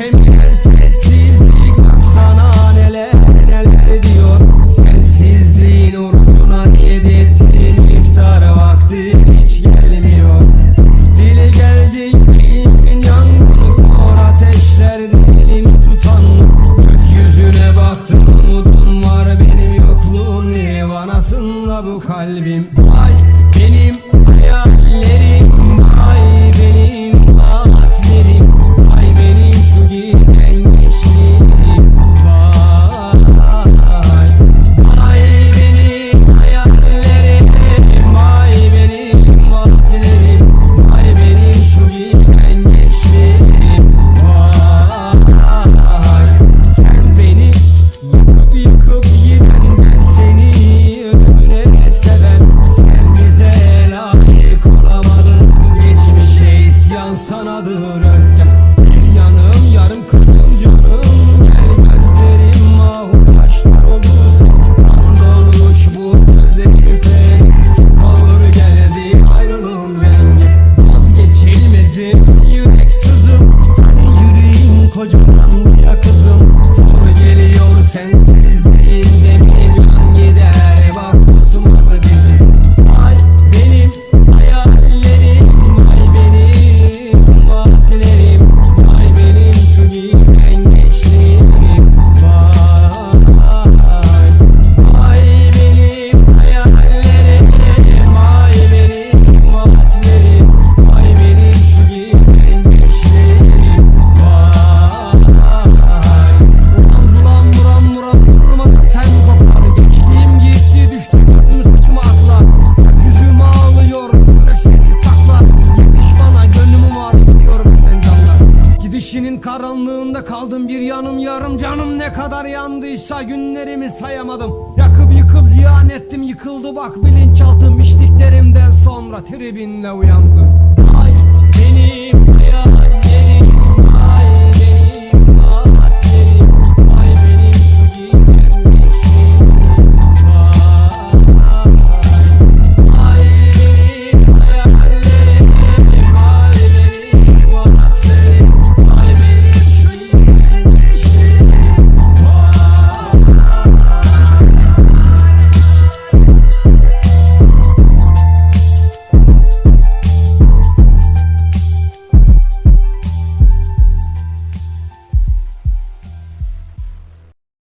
Ülkemde sessizlik bak sana neler neler diyor. Sessizliğin orucuna niyet ettin iftar vakti hiç gelmiyor. Dili geldi yüreğimin yangını kor ateşler elimi tutan. Gökyüzüne baktım umudum var benim yokluğum Nirvanasında bu kalbim. Ay karanlığında kaldım bir yanım yarım canım. Ne kadar yandıysa günlerimi sayamadım. Yakıp yıkıp ziyan ettim yıkıldı bak bilinçaltım. İçtiklerimden sonra tribinle uyandım